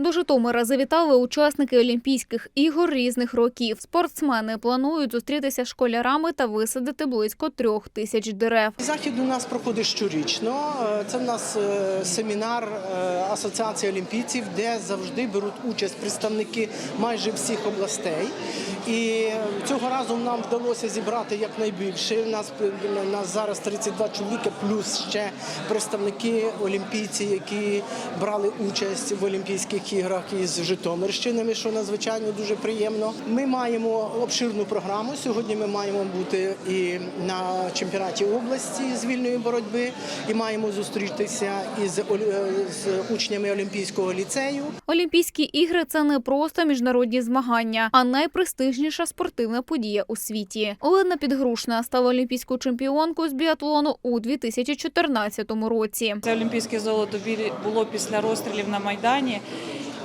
До Житомира завітали учасники Олімпійських ігор різних років. Спортсмени планують зустрітися з школярами та висадити близько трьох тисяч дерев. Захід у нас проходить щорічно. Е, Це в нас е, семінар е, Асоціації олімпійців, де завжди беруть участь представники майже всіх областей. І цього разу нам вдалося зібрати якнайбільше. У нас, у нас зараз 32 чоловіка, плюс ще представники олімпійці, які брали участь в Олімпійських іграх із Житомирщинами, що надзвичайно дуже приємно. Ми маємо обширну програму. Сьогодні ми маємо бути і на чемпіонаті області з вільної боротьби, і маємо зустрітися із е, з учнями Олімпійського ліцею. Олімпійські ігри це не просто міжнародні змагання, а найпрестижніша спортивна подія у світі. Олена Підгрушна стала олімпійською чемпіонкою з біатлону у 2014 році. Це олімпійське золото було після розстрілів на Майдані.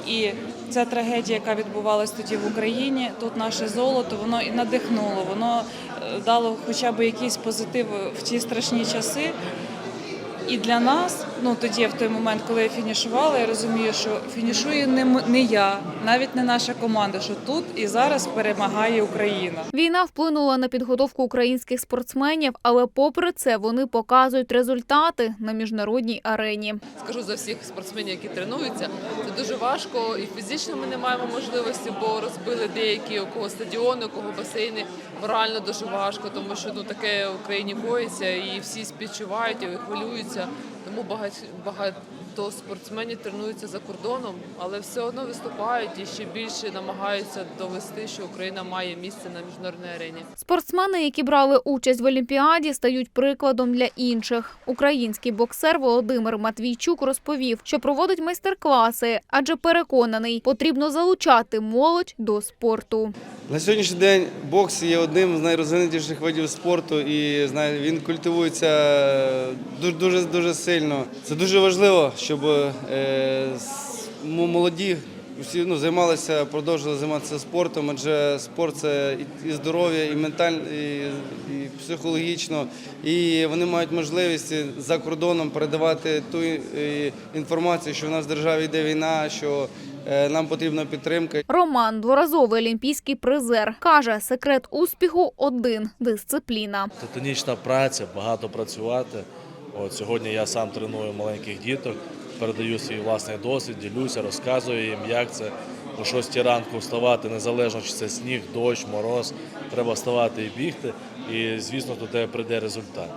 І ця трагедія, яка відбувалась тоді в Україні, тут наше золото, воно і надихнуло, воно е, дало хоча б якийсь позитив в ті страшні часи. І для нас, ну тоді, в той момент, коли я фінішувала, я розумію, що фінішує не, не я, навіть не наша команда, що тут і зараз перемагає Україна. Війна вплинула на підготовку українських спортсменів, але попри це вони показують результати на міжнародній арені. скажу за всіх спортсменів, які тренуються. Це дуже важко і фізично ми не маємо можливості, бо розбили деякі у кого стадіони, у кого басейни. Морально дуже важко, тому що ну таке в Україні коїться, і всі співчувають і хвилюються. Тому багать, багато спортсменів тренуються за кордоном, але все одно виступають і ще більше намагаються довести, що Україна має місце на міжнародній арені. Спортсмени, які брали участь в Олімпіаді, стають прикладом для інших. Український боксер Володимир Матвійчук розповів, що проводить майстер-класи, адже переконаний, потрібно залучати молодь до спорту. На сьогоднішній день бокс є одним з найрозвинутіших видів спорту, і знає, він культивується дуже дуже дуже сильно. Це дуже важливо, щоб е, молоді всі ну, займалися, продовжували займатися спортом, адже спорт це і, і здоров'я, і ментально, і, і психологічно. І вони мають можливість за кордоном передавати ту е, інформацію, що в нас в державі йде війна, що е, нам потрібна підтримка. Роман дворазовий олімпійський призер. Каже, секрет успіху один дисципліна. Титанічна праця, багато працювати. От сьогодні я сам треную маленьких діток, передаю свій власний досвід, ділюся, розказую їм, як це о 6 ранку вставати, незалежно чи це сніг, дощ, мороз. Треба вставати і бігти. І звісно, до тебе прийде результат.